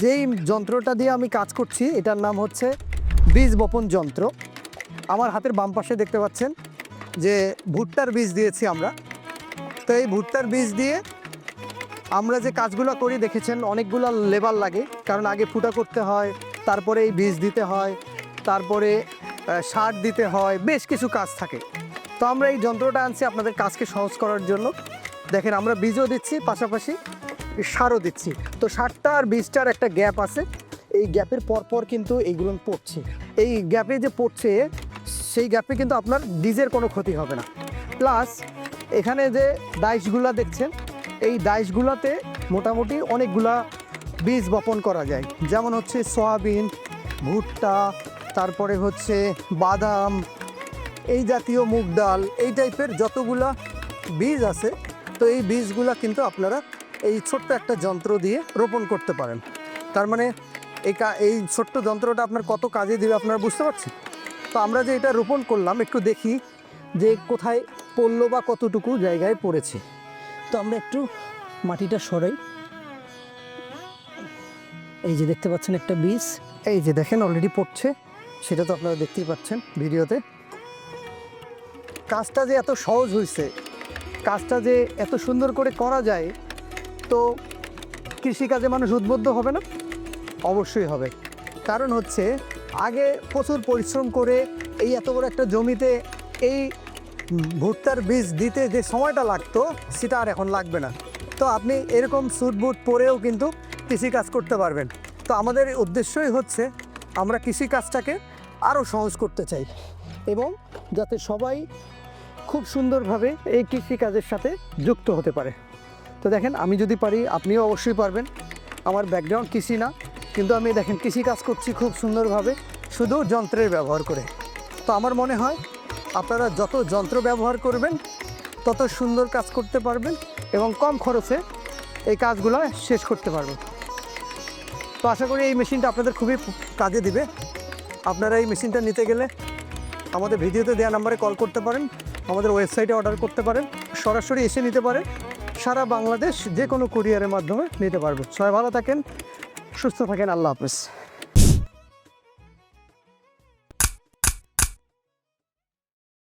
যেই যন্ত্রটা দিয়ে আমি কাজ করছি, এটার নাম হচ্ছে বীজ বপন যন্ত্র। আমার হাতের বাম পাশে দেখতে পাচ্ছেন যে ভুট্টার বীজ দিয়েছি আমরা। তো এই ভুট্টার বীজ দিয়ে আমরা যে কাজগুলো করি, দেখেছেন অনেকগুলো লেবার লাগে। কারণ আগে ফুটা করতে হয়, তারপরে এই বীজ দিতে হয়, তারপরে সার দিতে হয়, বেশ কিছু কাজ থাকে। তো আমরা এই যন্ত্রটা আনছি আপনাদের কাজকে সহজ করার জন্য। দেখেন আমরা বীজও দিচ্ছি, পাশাপাশি সারও দিচ্ছি। তো সারটা আর বীজটার একটা গ্যাপ আছে। এই গ্যাপের পরপর কিন্তু এইগুলো পড়ছে। এই গ্যাপে যে পড়ছে, সেই গ্যাপে কিন্তু আপনার বীজের কোনো ক্ষতি হবে না। প্লাস এখানে যে ডাইসগুলা দেখছেন, এই ডাইসগুলাতে মোটামুটি অনেকগুলা বীজ বপন করা যায়। যেমন হচ্ছে সয়াবিন, ভুট্টা, তারপরে হচ্ছে বাদাম, এই জাতীয় মুগ ডাল, এই টাইপের যতগুলা বীজ আছে, তো এই বীজগুলা কিন্তু আপনারা এই ছোট্ট একটা যন্ত্র দিয়ে রোপণ করতে পারেন। তার মানে এই এই ছোট্ট যন্ত্রটা আপনার কত কাজে দিবে আপনারা বুঝতে পারছেন? তো আমরা যে এটা রোপণ করলাম, একটু দেখি যে কোথায় পড়ল বা কতটুকু জায়গায় পড়েছে। তো আমরা একটু মাটিটা সরাই। এই যে দেখতে পাচ্ছেন একটা বীজ। এই যে দেখেন অলরেডি পড়ছে। সেটা তো আপনারা দেখতেই পাচ্ছেন ভিডিওতে। কাজটা যে এত সহজ হয়েছে কাজটা যে এত সুন্দর করে করা যায় তো কৃষিকাজে মানুষ উদ্বুদ্ধ হবে না? অবশ্যই হবে। কারণ হচ্ছে, আগে প্রচুর পরিশ্রম করে এই এত বড় একটা জমিতে এই ভুট্টার বীজ দিতে যে সময়টা লাগতো, সেটা আর এখন লাগবে না। তো আপনি এরকম স্যুট বুট পরেও কিন্তু কৃষিকাজ করতে পারবেন। তো আমাদের উদ্দেশ্যই হচ্ছে, আমরা কৃষিকাজটাকে আরও সহজ করতে চাই এবং যাতে সবাই খুব সুন্দরভাবে এই কৃষিকাজের সাথে যুক্ত হতে পারে। তো দেখেন, আমি যদি পারি, আপনিও অবশ্যই পারবেন। আমার ব্যাকগ্রাউন্ড কৃষি না, কিন্তু আমি দেখেন, কৃষি কাজ করছি খুব সুন্দরভাবে, শুধু যন্ত্রের ব্যবহার করে। তো আমার মনে হয়, আপনারা যত যন্ত্র ব্যবহার করবেন, তত সুন্দর কাজ করতে পারবেন এবং কম খরচে এই কাজগুলো শেষ করতে পারবেন। তো আশা করি এই মেশিনটা আপনাদের খুবই কাজে দিবে। আপনারা এই মেশিনটা নিতে গেলে আমাদের ভিডিওতে দেওয়া নাম্বারে কল করতে পারেন, আমাদের ওয়েবসাইটে অর্ডার করতে পারেন, সরাসরি এসে নিতে পারেন সারা বাংলাদেশ যে কোনো কুরিয়ারের মাধ্যমে নিতে পারবে। সবাই ভালো থাকেন, সুস্থ থাকেন, আল্লাহ হাফেজ।